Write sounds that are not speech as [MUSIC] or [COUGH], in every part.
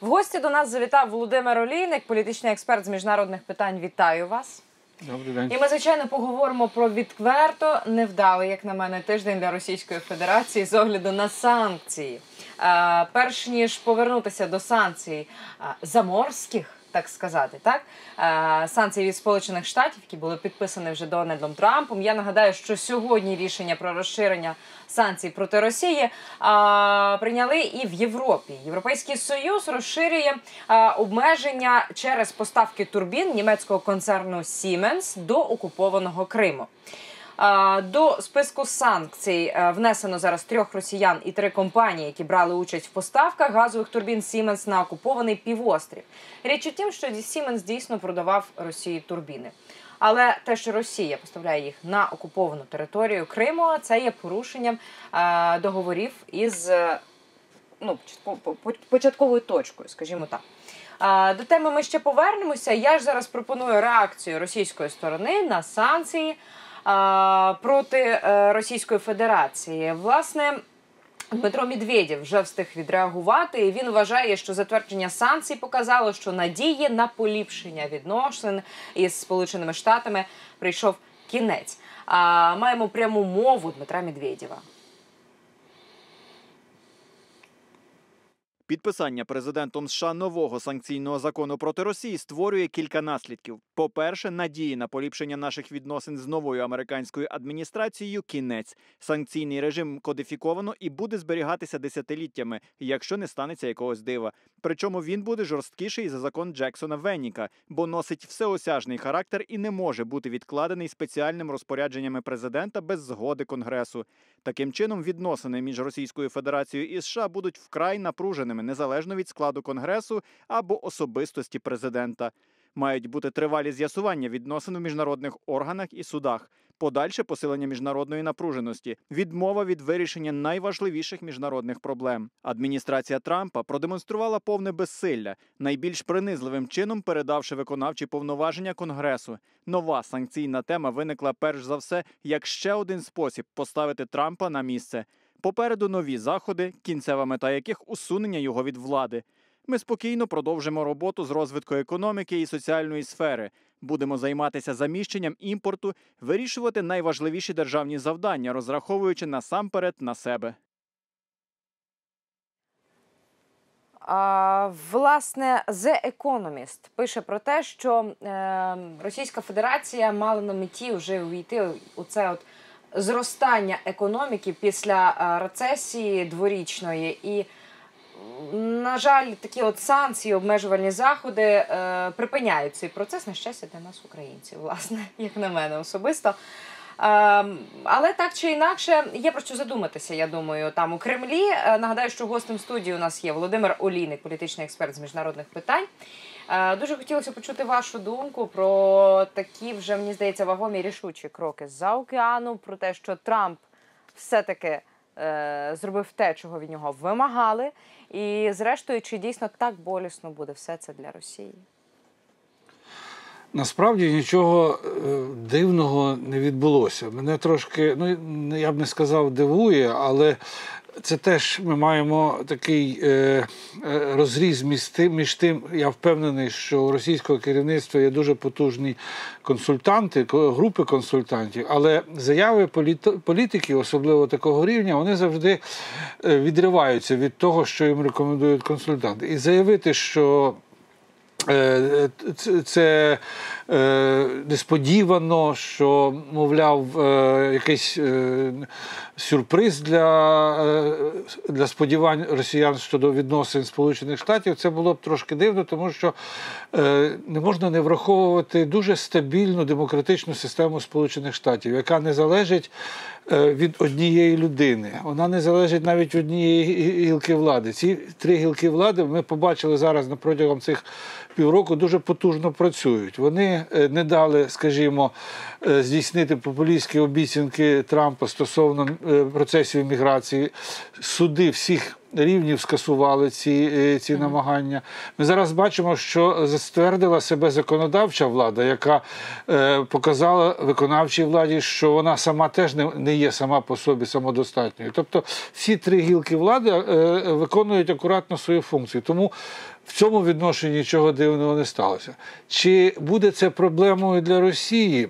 В гості до нас завітав Володимир Олійник, політичний експерт з міжнародних питань. Вітаю вас. Добрий день. І ми, звичайно, поговоримо про відверто невдалий, як на мене, тиждень для Російської Федерації з огляду на санкції. Е, перш ніж повернутися до санкцій е, заморських. Так сказати, так е, санкції від Сполучених Штатів, які були підписані вже Дональдом Трампом. Я нагадаю, що сьогодні рішення про розширення санкцій проти Росії е, прийняли і в Європі. Європейський союз розширює е, обмеження через поставки турбін німецького концерну Siemens до окупованого Криму. До списку санкцій е, внесено зараз трьох росіян і три компанії, які брали участь в поставках газових турбін Siemens на окупований півострів. Річ у тім, що Siemens дійсно продавав Росії турбіни. Але те, що Росія поставляє їх на окуповану територію Криму, це є порушенням е, договорів із е, ну, початко- по- по- початковою точкою, скажімо так. До теми ми ще повернемося. Я ж зараз пропоную реакцію російської сторони на санкції проти е, Російської Федерації. Власне. Дмитро Медведєв вже встиг відреагувати, і він вважає, що затвердження санкцій показало, що надії на поліпшення відносин із Сполученими Штатами прийшов кінець. А, маємо пряму мову Дмитра Медведєва. Підписання президентом США нового санкційного закону проти Росії створює кілька наслідків. По-перше, надії на поліпшення наших відносин з новою американською адміністрацією кінець. Санкційний режим кодифіковано і буде зберігатися десятиліттями, якщо не станеться якогось дива. Причому він буде жорсткіший за закон Джексона Венніка, бо носить всеосяжний характер і не може бути відкладений спеціальним розпорядженнями президента без згоди Конгресу. Таким чином, відносини між Російською Федерацією і США будуть вкрай напруженими незалежно від складу Конгресу або особистості президента. Мають бути тривалі з'ясування відносин у міжнародних органах і судах, подальше посилення міжнародної напруженості, відмова від вирішення найважливіших міжнародних проблем. Адміністрація Трампа продемонструвала повне безсилля, найбільш принизливим чином передавши виконавчі повноваження Конгресу. Нова санкційна тема виникла перш за все як ще один спосіб поставити Трампа на місце. Попереду нові заходи, кінцева мета яких усунення його від влади. Ми спокійно продовжимо роботу з розвитку економіки і соціальної сфери. Будемо займатися заміщенням імпорту, вирішувати найважливіші державні завдання, розраховуючи насамперед на себе. Власне, The Economist пише про те, що е, Російська Федерація мала на меті вже увійти у це от зростання економіки після е, рецесії дворічної. І, на жаль, такі от санкції, обмежувальні заходи е, припиняють цей процес. На щастя, для нас, українців, власне, [LAUGHS] як на мене особисто. Ем, але так чи інакше є про що задуматися. Я думаю, там у Кремлі. Е, Нагадаю, що гостем студії у нас є Володимир Олійник, політичний експерт з міжнародних питань. Е, Дуже хотілося почути вашу думку про такі вже мені здається вагомі рішучі кроки з-за океану, про те, що Трамп все-таки е, зробив те, чого від нього вимагали. І зрештою, чи дійсно так болісно буде все це для Росії? Насправді нічого е, дивного не відбулося. Мене трошки, ну я б не сказав, дивує, але це теж ми маємо такий е, е, розріз між тим. Я впевнений, що у російського керівництва є дуже потужні консультанти, групи консультантів, але заяви політ- політиків, особливо такого рівня, вони завжди відриваються від того, що їм рекомендують консультанти. І заявити, що це- Це е, несподівано, що, мовляв, якесь е, сюрприз для, е, для сподівань росіян щодо відносин Сполучених Штатів. Це було б трошки дивно, тому що е, не можна не враховувати дуже стабільну демократичну систему Сполучених Штатів, яка не залежить е, від однієї людини. Вона не залежить навіть від однієї гілки влади. Ці три гілки влади ми побачили зараз на протягом цих півроку дуже потужно працюють. Вони не дали, скажімо, здійснити популістські обіцянки Трампа стосовно процесів імміграції. Суди всіх рівнів скасували ці, е, ці намагання. Ми зараз бачимо, що ствердила себе законодавча влада, яка е, показала виконавчій владі, що вона сама теж не, не є сама по собі самодостатньою. Тобто всі три гілки влади е, виконують акуратно свою функцію. Тому в цьому відношенні нічого дивного не сталося. Чи буде це проблемою для Росії?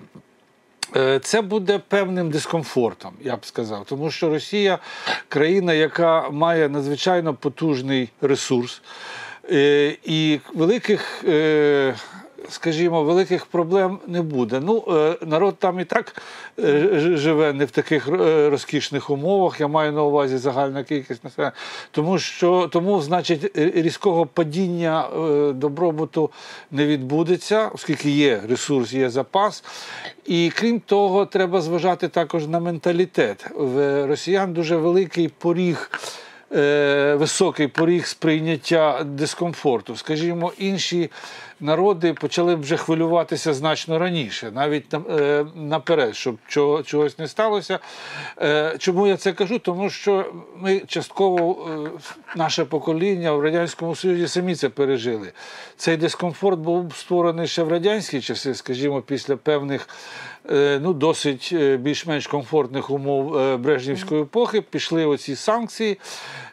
Е, Це буде певним дискомфортом, я б сказав, тому що Росія країна, яка має надзвичайно потужний ресурс, е, і великих, е, скажімо, великих проблем не буде. Ну, е, народ там і так е, живе не в таких е, розкішних умовах. Я маю на увазі загальна кількість населення, тому що тому, значить, різкого падіння добробуту не відбудеться, оскільки є ресурс, є запас. І крім того, треба зважати також на менталітет. В росіян дуже великий поріг. Високий поріг сприйняття дискомфорту. Скажімо, інші народи почали вже хвилюватися значно раніше, навіть на- е, наперед, щоб чого, чогось не сталося. Е, Чому я це кажу? Тому що ми частково, е, наше покоління в Радянському Союзі самі це пережили. Цей дискомфорт був створений ще в радянські часи, скажімо, після певних е, ну, досить е, більш-менш комфортних умов е, Брежнівської епохи пішли оці санкції,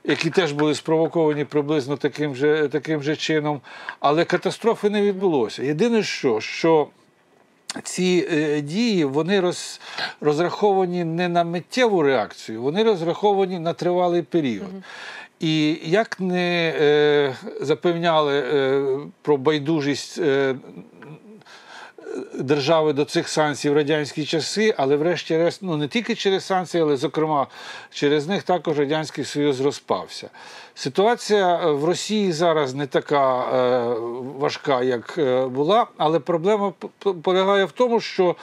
які теж були спровоковані приблизно таким же, таким же чином. Але катастрофи не відбулося. Єдине, що, що ці е, дії вони роз, розраховані не на миттєву реакцію, вони розраховані на тривалий період. І як не е, запевняли е, про байдужість е, держави до цих санкцій в радянські часи, але врешті-решт, ну не тільки через санкції, але зокрема через них також Радянський Союз розпався. Ситуація в Росії зараз не така е, важка, як е, була, але проблема полягає в тому, що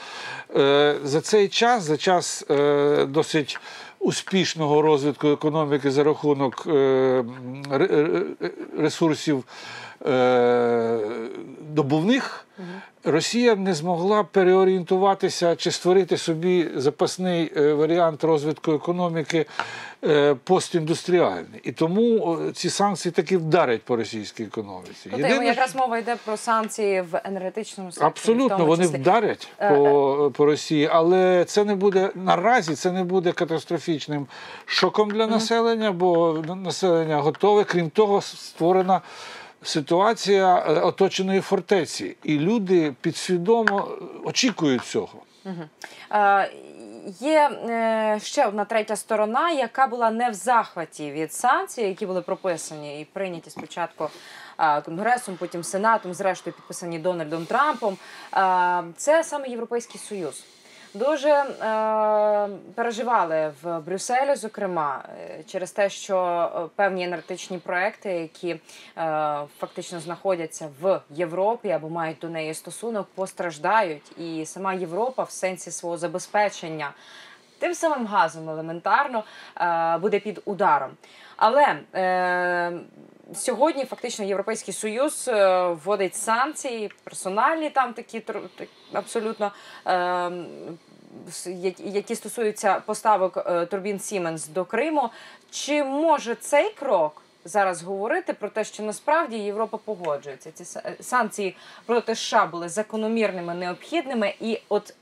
е, за цей час, за час е, досить успішного розвитку економіки за рахунок е, ресурсів е, добувних, Росія не змогла переорієнтуватися чи створити собі запасний е, варіант розвитку економіки е, постіндустріальний. І тому е, ці санкції таки вдарять по російській економіці. Тобто якраз мова йде про санкції в енергетичному секторі. Абсолютно, вони вдарять по, по Росії, але це не буде наразі. Це не буде катастрофічним шоком для населення, бо населення готове. Крім того, створена ситуація е, оточеної фортеці, і люди підсвідомо очікують цього. Е, Є е, ще одна третя сторона, яка була не в захваті від санкцій, які були прописані і прийняті спочатку е, Конгресом, потім Сенатом, зрештою підписані Дональдом Трампом. Е, Це саме Європейський Союз. Дуже е, переживали в Брюсселі, зокрема, е, через те, що е, певні енергетичні проекти, які е, фактично знаходяться в Європі або мають до неї стосунок, постраждають. І сама Європа в сенсі свого забезпечення тим самим газом елементарно е, буде під ударом. Але сьогодні фактично Європейський Союз е, вводить санкції, персональні там такі абсолютно. Е, які- стосуються поставок е, турбін Siemens до Криму. Чи може цей крок зараз говорити про те, що насправді Європа погоджується? Ці е, санкції проти США були закономірними, необхідними, і от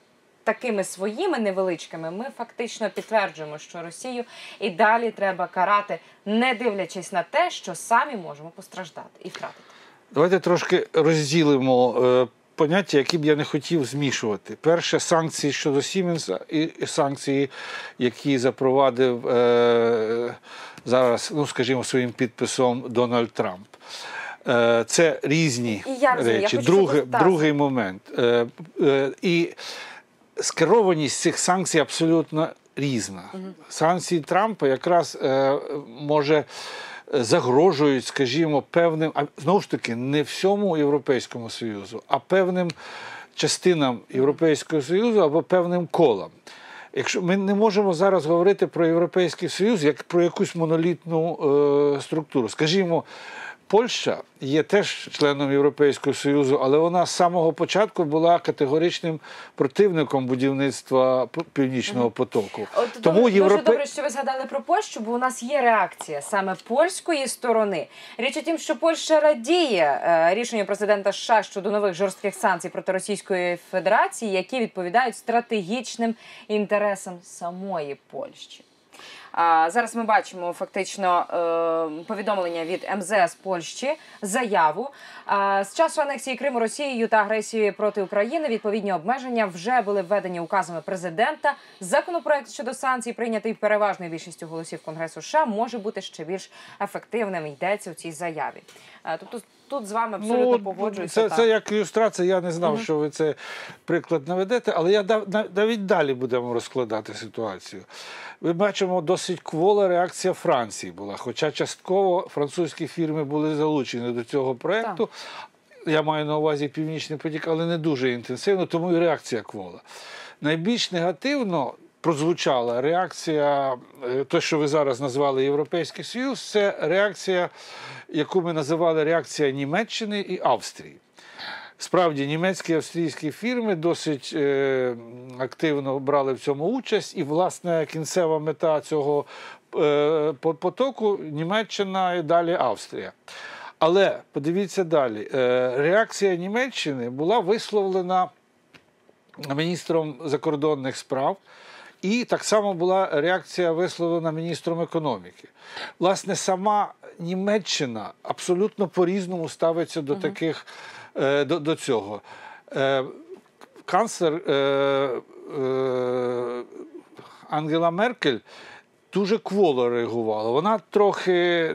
такими своїми невеличкими ми фактично підтверджуємо, що Росію і далі треба карати, не дивлячись на те, що самі можемо постраждати і втратити. Давайте трошки розділимо е, поняття, які б я не хотів змішувати. Перше, санкції щодо Сіменса і, санкції, які запровадив е, зараз, ну скажімо, своїм підписом Дональд Трамп. Е, Це різні І я я речі. хочу, Друге, другий момент. Е, е, І скерованість цих санкцій абсолютно різна. Санкції Трампа якраз е, може загрожують, скажімо, певним, а знову ж таки, не всьому Європейському Союзу, а певним частинам Європейського Союзу або певним колам. Якщо ми не можемо зараз говорити про Європейський Союз як про якусь монолітну е, структуру, скажімо. Польща є теж членом Європейського Союзу, але вона з самого початку була категоричним противником будівництва Північного потоку. От Тому дуже, Європе- дуже добре, що ви згадали про Польщу, бо у нас є реакція саме польської сторони. Річ у тім, що Польща радіє е, рішенню президента США щодо нових жорстких санкцій проти Російської Федерації, які відповідають стратегічним інтересам самої Польщі. Зараз ми бачимо фактично е, повідомлення від МЗС Польщі, заяву. З часу анексії Криму Росією та агресії проти України відповідні обмеження вже були введені указами президента. Законопроект щодо санкцій, прийнятий переважною більшістю голосів Конгресу США, може бути ще більш ефективним. Йдеться у цій заяві. Тобто тут з вами абсолютно погоджуюся. Ну, Це, так. це як ілюстрація. Я не знав, що ви це приклад наведете, але я дав- на- навіть далі будемо розкладати ситуацію. Ми бачимо досить квола реакція Франції була. Хоча частково французькі фірми були залучені до цього проєкту. Я маю на увазі Північний потік, але не дуже інтенсивно, тому і реакція квола. Найбільш негативно прозвучала реакція, те, що ви зараз назвали Європейський Союз, це реакція, яку ми називали реакція Німеччини і Австрії. Справді, німецькі і австрійські фірми досить е, активно брали в цьому участь, і, власне, кінцева мета цього е, потоку Німеччина і далі Австрія. Але подивіться далі: е, реакція Німеччини була висловлена міністром закордонних справ. І так само була реакція висловлена міністром економіки. Власне, сама Німеччина абсолютно по-різному ставиться до таких до, до цього. Е, канцлер е, е, Ангела Меркель дуже кволо реагувала. Вона трохи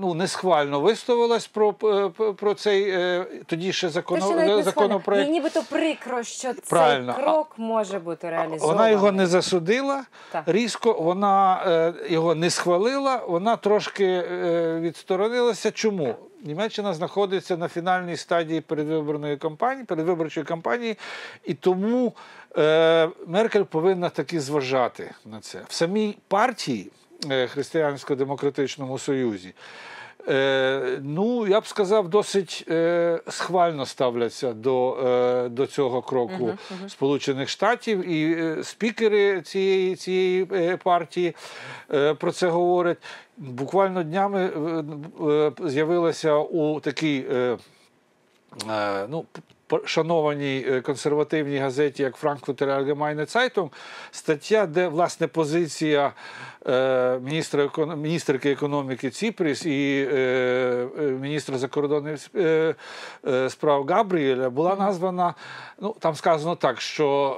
ну, несхвально висловилась про, е, про цей е, тоді ще навіть не законопроект. Їй нібито прикро, що Правильно. цей крок може бути реалізований. Вона його не засудила Так. різко, вона е, його не схвалила, вона трошки е, відсторонилася. Чому? Німеччина знаходиться на фінальній стадії передвиборної кампанії, передвиборчої кампанії, і тому е, Меркель повинна таки зважати на це. В самій партії е, Християнсько-демократичному Союзі. Е, ну, я б сказав, досить е, схвально ставляться до, е, до цього кроку Сполучених Штатів, і е, спікери цієї, цієї е, партії е, про це говорять. Буквально днями е, з'явилася у такій. Ну, шанованій е, консервативній газеті, як Frankfurter Allgemeine Zeitung, стаття, де власне позиція е, міністра міністерки економіки Ціпріс і е, міністра закордонних сп- справ Габріеля була названа. Ну там сказано так, що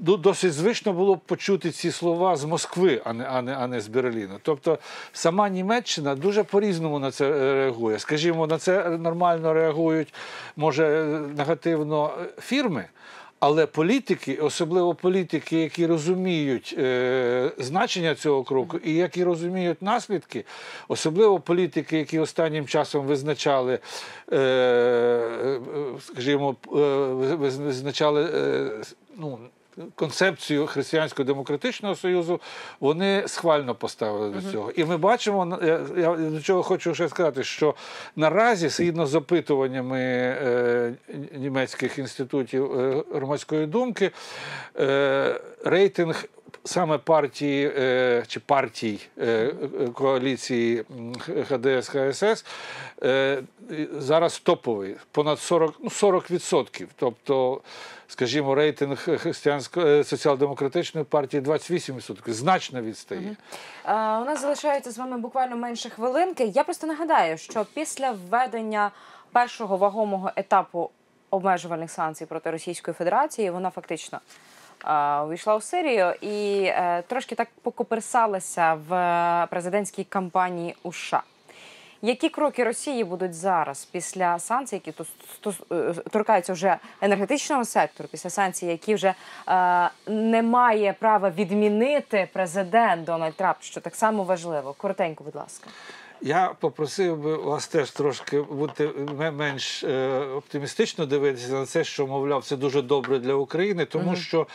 досить звично було почути ці слова з Москви, а не, а не, а не з Берліну. Тобто сама Німеччина дуже по-різному на це реагує. Скажімо, на це нормально реагують, може, негативно е, фірми. Але політики, особливо політики, які розуміють е, значення цього кроку і які розуміють наслідки, особливо політики, які останнім часом визначали, е, е, скажімо, е, визначали е, ну, концепцію Християнсько-демократичного союзу, вони схвально поставили до цього. І ми бачимо, я, до чого хочу ще сказати, що наразі, згідно з опитуваннями е, німецьких інститутів е, громадської думки, е, рейтинг. Саме партії е, чи партій е, е, коаліції ХДС ХСС зараз топовий, понад 40, ну, 40%. Тобто, скажімо, рейтинг християнсько е, соціал-демократичної партії 28%. Значно відстає. А, у нас залишається з вами буквально менше хвилинки. Я просто нагадаю, що після введення першого вагомого етапу обмежувальних санкцій проти Російської Федерації вона фактично увійшла у Сирію і е, трошки так покоперсалася в президентській кампанії у США. Які кроки Росії будуть зараз після санкцій, які е, торкаються вже енергетичного сектору, після санкцій, які вже е, не має права відмінити президент Дональд Трамп, що так само важливо? Коротенько, будь ласка. Я попросив би вас теж трошки бути менш е, оптимістично дивитися на це, що мовляв, це дуже добре для України, тому що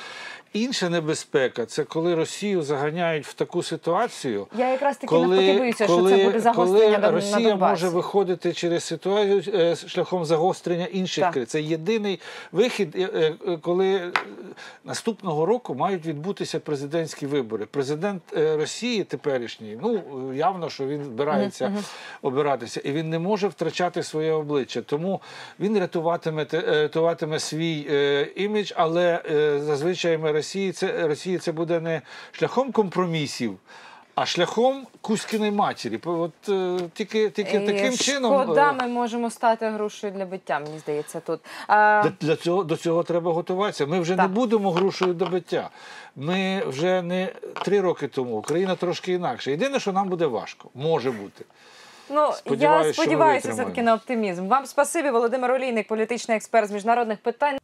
інша небезпека це коли Росію заганяють в таку ситуацію. Я якраз таки Коли, навпаки боюся, коли, що це буде загострення коли на, на Росія може виходити через ситуацію е, шляхом загострення інших Так. Це єдиний вихід, е, е, коли наступного року мають відбутися президентські вибори. Президент Росії теперішній, ну явно, що він збирається обиратися, і він не може втрачати своє обличчя. Тому він рятуватиме рятуватиме свій імідж, але е, за звичаями Росії це Росії це буде не шляхом компромісів. А шляхом Кузькіної матері. От е, тільки, тільки І таким чином Шкода, е, ми можемо стати грушею для биття, мені здається, тут. А, для, для цього до цього треба готуватися. Ми вже Так. не будемо грушею до биття. Ми вже не три роки тому. Україна трошки інакше. Єдине, що нам буде важко, може бути. Ну, Сподіваюсь, я сподіваюся все-таки на оптимізм. Вам спасибі, Володимир Олійник, політичний експерт з міжнародних питань.